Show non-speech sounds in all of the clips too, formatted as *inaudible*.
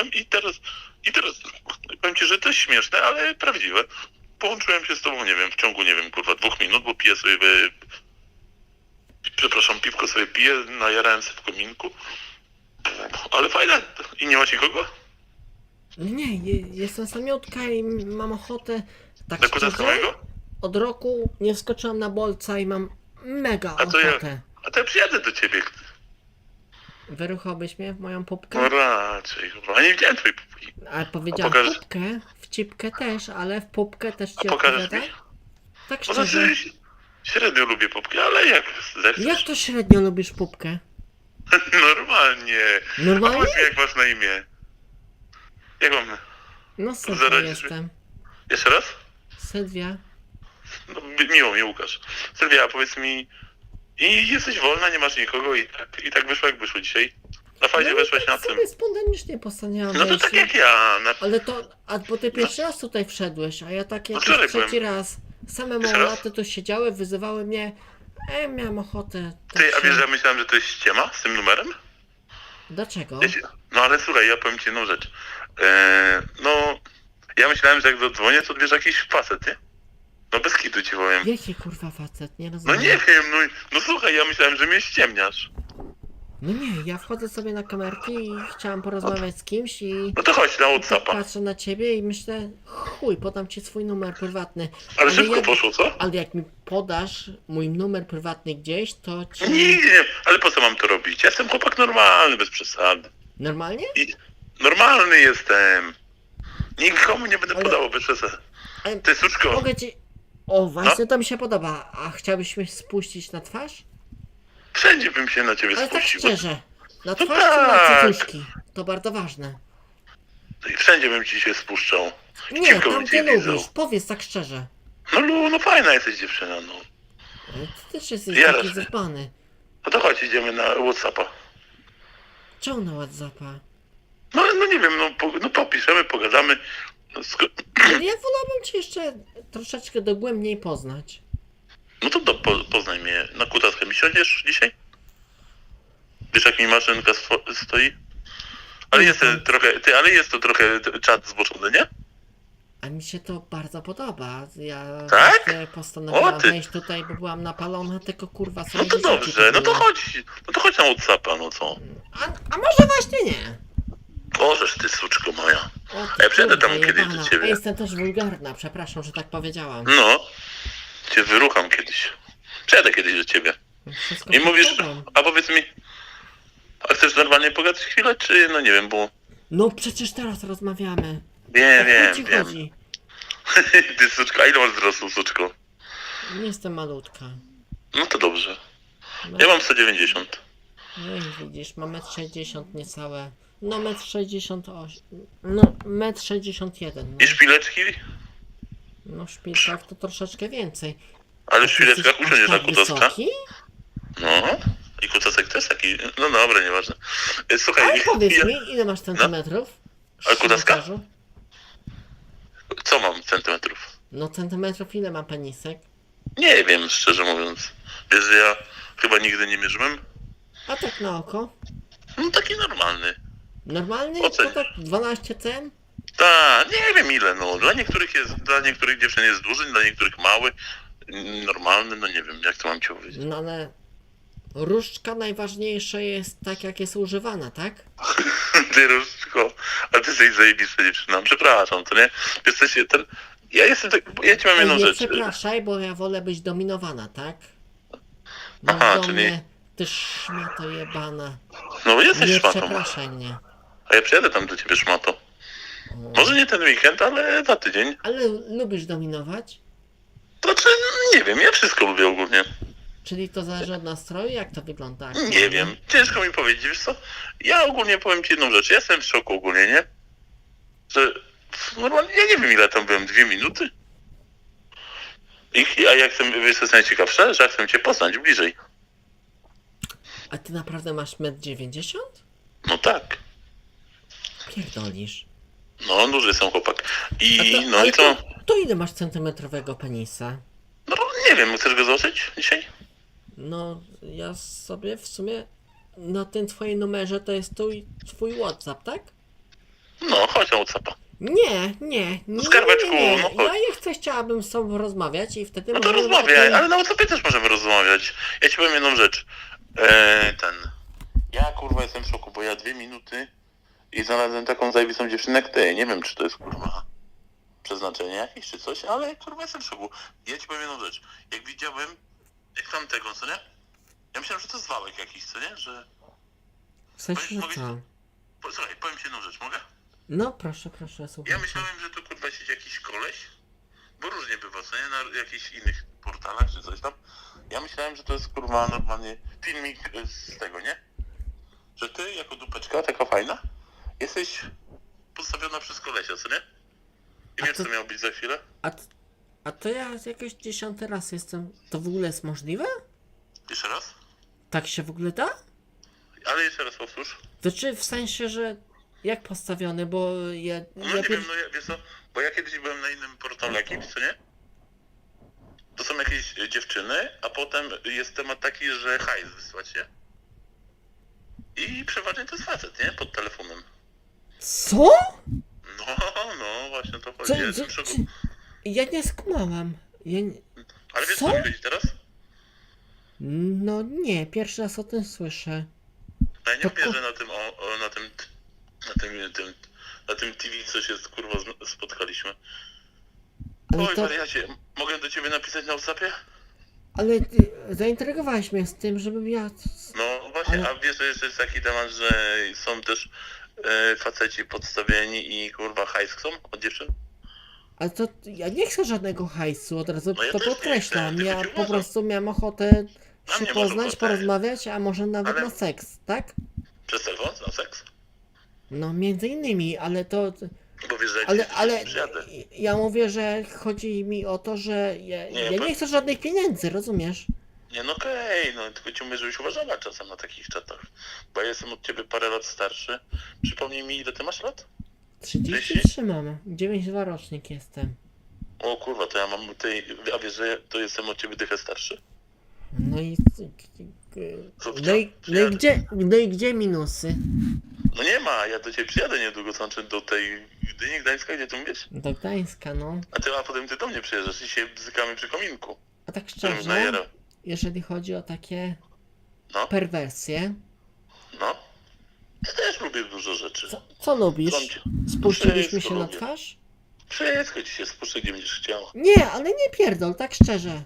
połączyłem i teraz, i teraz powiem ci, że to jest śmieszne, ale prawdziwe. Połączyłem się z tobą, nie wiem, w ciągu, nie wiem, kurwa, dwóch minut, bo piję sobie, e, przepraszam, piwko sobie piję, najarałem się w kominku. Ale fajne. I nie masz nikogo? Nie, je, jestem samiutka i mam ochotę. Tak kutasa szczerze, mojego? od roku nie wskoczyłam na bolca i mam mega A to ja- ochotę. A to ja przyjadę do ciebie. Wyruchałbyś mnie w moją No pupkę? raczej, kurwa. A nie widziałem twojej pupki. Ale powiedziałam pokażesz- pupkę, w cipkę też, ale w pupkę też A ci pokażesz odpowiada? Tak Bo szczerze. średnio lubię pupki, ale jak zechcesz. Jak to średnio lubisz pupkę? *laughs* Normalnie. A Normalnie? powiedz mi, jak masz na imię? Jak mam? No Sylwia Zaraz- jestem. Jeszcze raz? Sylwia. No, mi- miło mi, Łukasz. Sylwia, powiedz mi, i jesteś wolna, nie masz nikogo i tak, i tak wyszło, jak wyszło dzisiaj? Na fajnie no, weszłeś tak na tym. sobie spontanicznie postanowiłam No to wejść. tak jak ja. Na... Ale to, a bo ty pierwszy raz tutaj wszedłeś, a ja tak No jak wczoraj trzeci byłem. raz. Same Jeszcze raz? małolaty tu siedziały, wyzywały mnie. E, miałam ochotę. tak Ty, a się- wiesz, że ja myślałem, że to jest ściema z tym numerem? Dlaczego? No ale słuchaj, ja powiem ci jedną rzecz. Eee, no, ja myślałem, że jak zadzwonię, to odbierze jakiś facet, nie? No bez kitu ci powiem. Jaki kurwa facet? Nie No rozumiem. nie wiem, no, no słuchaj, ja myślałem, że mnie ściemniasz. No nie, ja wchodzę sobie na kamerki i chciałam porozmawiać z kimś i No to chodź na tak Whatsappa. patrzę na ciebie i myślę, chuj, podam ci swój numer prywatny. Ale szybko jak, poszło, co? ale jak mi podasz mój numer prywatny gdzieś, to ci... Nie, nie, nie, ale po co mam to robić? Ja jestem chłopak normalny, bez przesady. Normalnie? I normalny jestem. Nikomu nie będę Ale- podawał bez przesady. Ale Ty, suczko, mogę ci... O, właśnie to mi się podoba. A chciałbyś mnie spuścić na twarz? wszędzie bym się na ciebie Ale tak spuścił. szczerze. Na No twarz czy na tak. cycuszki? To bardzo ważne. Wszędzie bym ci się spuszczał. Nie, Ciwko tam bym gdzie cię lizał. lubisz. Powiedz tak szczerze. No, Lu, no fajna jesteś dziewczyna, no. Ale Ty też jesteś Ja taki raczej. zadbany. No to chodź, idziemy na Whatsappa. Czemu na Whatsappa? No, no nie wiem, no, po, no popiszemy, pogadamy. No, Ale ja wolałabym cię jeszcze troszeczkę dogłębniej poznać. no to do, po, poznaj mnie. Na kutaskę mi siądziesz dzisiaj? Wiesz jak mi maszynka swo- stoi? Ale jest to trochę, ty, ale jest to trochę t- czat zboczony, nie? A mi się to bardzo podoba. Ja Tak? właśnie postanowiłam O, ty. wejść tutaj, bo byłam napalona, tylko kurwa No sobie to dzieciaki dobrze, no to chodź, no to chodź na Whatsappa, no co? A, a może właśnie nie? Możesz ty, suczko moja. O, A ja przyjadę tam kiedyś do ciebie. Jestem też wulgarna, przepraszam, że tak powiedziałam. No, cię wyrucham kiedyś. Przyjadę kiedyś do ciebie. Wszystko I przed mówisz, tobą. a powiedz mi, a chcesz normalnie pogadać chwilę, czy no nie wiem, bo... No przecież teraz rozmawiamy. Wiem, O co wiem, ci wiem. chodzi? *laughs* Ty suczko, a ile masz wzrostu, suczko? Nie jestem malutka. No to dobrze. No, Ja mam 190. no i widzisz, ma 1,60 m niecałe. No 1,68 m. No 1,61 m. I szpileczki? No w szpilkach to troszeczkę więcej. Ale w szpileczkach jesteś usiądziesz na wysoki? No. I kutasek też taki. No dobra, nieważne. E, Słuchaj, Ale powiedz ja, mi, ile masz centymetrów? A kutaska? Co mam centymetrów? No centymetrów ile ma penisek? Nie wiem, szczerze mówiąc. Wiesz, ja chyba nigdy nie mierzyłem? A tak na oko? No taki normalny. Normalny? Oceń. To tak 12 cm? Tak, nie wiem ile, no. Dla niektórych jest, dla niektórych dziewczyn jest duży, dla niektórych mały. Mm, Normalny, no nie wiem, jak to mam ci powiedzieć. No ale różdżka najważniejsza jest tak jak jest używana, tak? *laughs* Ty Różdżko, a ty jesteś zajebista dziewczyna. Przepraszam, to nie? Jesteś, ten, ja jestem tak, ja ci mam Ej, jedną nie rzecz. przepraszaj, bo ja wolę być dominowana, tak? Mów Aha, do czyli- mnie, ty szmato jebana. No jesteś Nie szmatą. przepraszaj mnie. A ja przyjadę tam do ciebie szmato. Może nie ten weekend, ale za tydzień. Ale lubisz dominować? Znaczy, nie wiem, ja wszystko lubię ogólnie. Czyli to zależy od nastroju? Jak to wygląda? Nie wiem, ciężko mi powiedzieć, wiesz co? Ja ogólnie powiem ci jedną rzecz, ja jestem w szoku ogólnie, nie? Że normalnie, ja nie wiem ile tam byłem, dwie minuty? I, a jak chcę, wiesz co jest najciekawsze? Że ja chcę cię poznać bliżej. A ty naprawdę masz 1,90 m? No tak. Pierdolisz. No, duży są chłopak. A I, to, no ale i? To, to ile masz centymetrowego penisa? No nie wiem, chcesz go zobaczyć dzisiaj? No, ja sobie w sumie na tym twoim numerze to jest twój, twój WhatsApp, tak? masz na Whatsappa. Nie, nie, nie. Skarbeczku, nie, no nie. chodź. Ja nie chcę, chciałabym z tobą rozmawiać i wtedy No to możemy rozmawiaj, ale na Whatsappie też możemy rozmawiać. Ja ci powiem jedną rzecz. Eee, ten. Ja kurwa jestem w szoku, bo ja dwie minuty i znalazłem taką zajebistą dziewczynę jak ty. Nie wiem, czy to jest kurwa przeznaczenie jakieś czy coś, ale kurwa jestem w szoku. Ja ci powiem jedną rzecz. Jak widziałem, jak tamtego, co nie? Ja myślałem, że to zwałek jakiś, co nie? Że... W sensie, że Powiedz- co? Posłuchaj, powiem ci jedną rzecz, mogę? No proszę, proszę, słuchaj. Ja myślałem, że to kurwa siedzi jakiś koleś, bo różnie bywa, co nie? Na jakichś innych portalach czy coś tam. Ja myślałem, że to jest kurwa normalnie filmik y, z tego, nie? Że ty jako dupeczka, taka fajna, jesteś postawiona przez kolesia, co nie? I A wiesz to- co miało być za chwilę? A, t- a to ja jakoś dziesiąty raz jestem. To w ogóle jest możliwe? Jeszcze raz? Tak się w ogóle da? Ale jeszcze raz powtórz. To czy w sensie, że jak postawiony, bo ja, No ja nie pier... wiem, no ja, wiesz co, bo ja kiedyś byłem na innym portalu jakimś, co nie? To są jakieś dziewczyny, a potem jest temat taki, że hajs wysłać, nie? I przeważnie to jest facet, nie? Pod telefonem. Co? No, no, właśnie o to chodzi. Co, Ja co, jestem w szoku. co? Ja nie skumałam. Ja nie... Ale wiesz co? co mi chodzi teraz? No nie, pierwszy raz o tym słyszę. Ja nie To ku- na tym, o, o, na tym, na tym, tym, na tym TV coś jest, kurwa, spotkaliśmy. Ale Oj, to, wariacie, mogę do ciebie napisać na WhatsAppie? ale ty zaintrygowałeś mnie z tym, żebym ja... No właśnie, Ale- a wiesz, że jeszcze jest taki temat, że są też e, faceci podstawieni i kurwa hajs chcą od dziewczyn? Ale to ja nie chcę żadnego hajsu, od razu No ja to podkreślam. chcę, Ja po prostu miałem ochotę Na się poznać, porozmawiać, a może nawet Ale- na seks, tak? Przez telefon, na seks? No między innymi, ale to... Bo wiesz, że ja Ale, ale ja mówię, że chodzi mi o to, że ja, Nie, ja nie chcę żadnych pieniędzy, rozumiesz? Nie, no okej, no tylko ci mówię, żebyś uważała czasem na takich czatach. Bo ja jestem od ciebie parę lat starszy. Przypomnij mi, ile ty masz lat? 33 mam, 9-2 rocznik jestem. O kurwa, to ja mam tej, a wiesz, że ja- to jestem od ciebie dychę starszy? No i... No i, no i, gdzie, no i gdzie minusy? No nie ma, ja do ciebie przyjadę niedługo, znaczy do tej Gdyni Gdańska, gdzie tu mówisz? Do Gdańska, no. A ty, a potem ty do mnie przyjeżdżasz i się bzykamy przy kominku. A tak szczerze. Jeżeli chodzi o takie No, perwersje, no. Ja też lubię dużo rzeczy. co, co lubisz? Są ci- Spuściliśmy się Wszystko na lubię. twarz? Wszystko ci się spuszczę, gdzie będziesz chciała. Nie, ale nie pierdol, tak szczerze.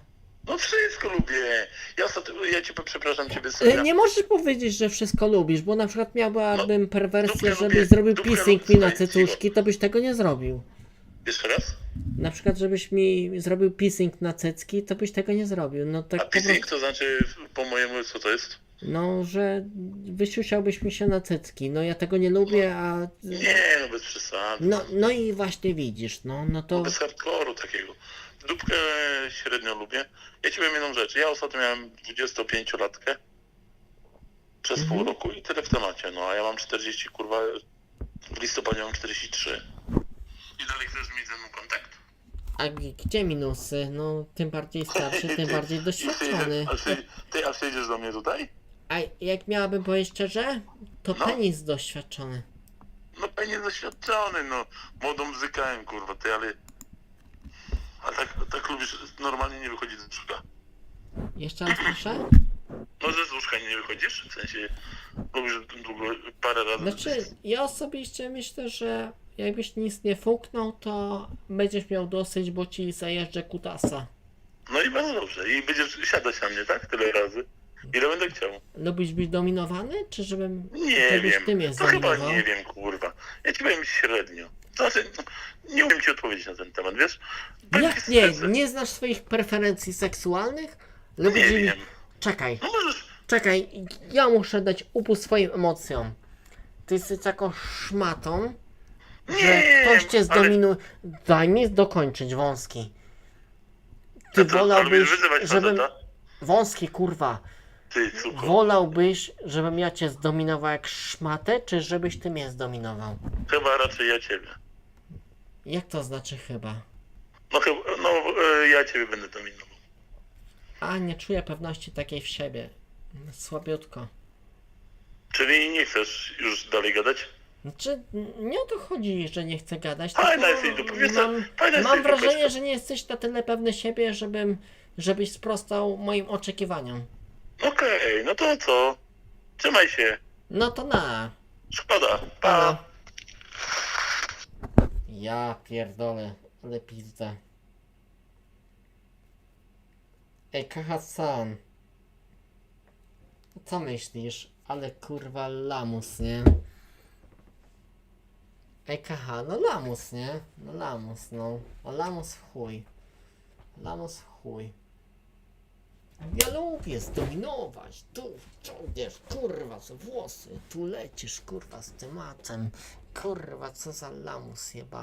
No wszystko lubię. Ja, ostatnio, ja cię przepraszam ciebie sobie. Nie możesz powiedzieć, że wszystko lubisz, bo na przykład miałabym perwersję, dupkę żebyś lubię, zrobił piercing lubię, mi na cycuszki, to byś tego nie zrobił. Jeszcze raz? Na przykład, żebyś mi zrobił piercing na cycki, to byś tego nie zrobił. No tak A po prostu, pissing to znaczy po mojemu co to jest? no, że wysiusiałbyś mi się na cycki. No ja tego nie lubię, a... Nie, no bez przesady. No, no i właśnie widzisz, no, no to... Bez hardkoru takiego. Dupkę średnio lubię. Ja ci powiem jedną rzecz. Ja ostatnio miałem 25-latkę przez Mhm. pół roku i tyle w temacie. No a ja mam 40, kurwa, w listopadzie mam 43. I dalej chcesz mieć ze mną kontakt? A g- gdzie minusy? No, tym bardziej starszy, tym bardziej *laughs* doświadczony. a ty, ty, a przyjedziesz do mnie tutaj? A jak miałabym powiedzieć szczerze, to No. penis doświadczony. No pewnie doświadczony, no. Młodą bzykałem, kurwa, ty, ale... A tak, tak lubisz normalnie nie wychodzić z łóżka? Jeszcze raz proszę? *clears throat* No, że z łóżka nie wychodzisz? W sensie, lubisz długo, parę razy... Znaczy, ja osobiście myślę, że jakbyś nic nie fuknął, to będziesz miał dosyć, bo ci zajeżdżę kutasa. No i bardzo dobrze. I będziesz siadać na mnie, tak? Tyle razy. Ile będę chciał? Lubisz być dominowany, czy żebym... Nie żebyś wiem. ty mnie To chyba nie wiem, kurwa. Ja ci powiem średnio. Znaczy, no, nie umiem ci odpowiedzieć na ten temat, wiesz? Jak nie? Nie znasz swoich preferencji seksualnych? Nie Lubisz mi... wiem. Czekaj. No możesz... Czekaj, ja muszę dać upust swoim emocjom. Ty jesteś taką szmatą, że ktoś cię zdominuje. Daj mi dokończyć, wąski. Ty lubisz wolałbyś, wyzywać żebym... faceta? Wąski, kurwa. Ty, cuko. Wolałbyś, żebym ja cię zdominował jak szmatę, czy żebyś ty mnie zdominował? Chyba raczej ja ciebie. Jak to znaczy chyba? No chyba, no e, ja ciebie będę dominował. A, nie czuję pewności takiej w siebie. Słabiutko. Czyli nie chcesz już dalej gadać? Znaczy, nie o to chodzi, że nie chcę gadać, tylko jesteś wiesz co, mam, mam jesteś wrażenie, że nie jesteś na tyle pewny siebie, żebym, żebyś sprostał moim oczekiwaniom. Okej, no to co? Trzymaj się. No to na. Szkoda. Pa. Pa. Ja pierdolę, ale pizda. Ej, Kahasan. Co myślisz? Ale kurwa lamus, nie? Ej, Kaha, no lamus, nie? No lamus, no. O lamus w chuj. Lamus w chuj. Ja lubię zdominować. Tu ciągniesz, kurwa, co włosy. Tu lecisz, kurwa, z tematem. Kurwa, co za lamus jeba.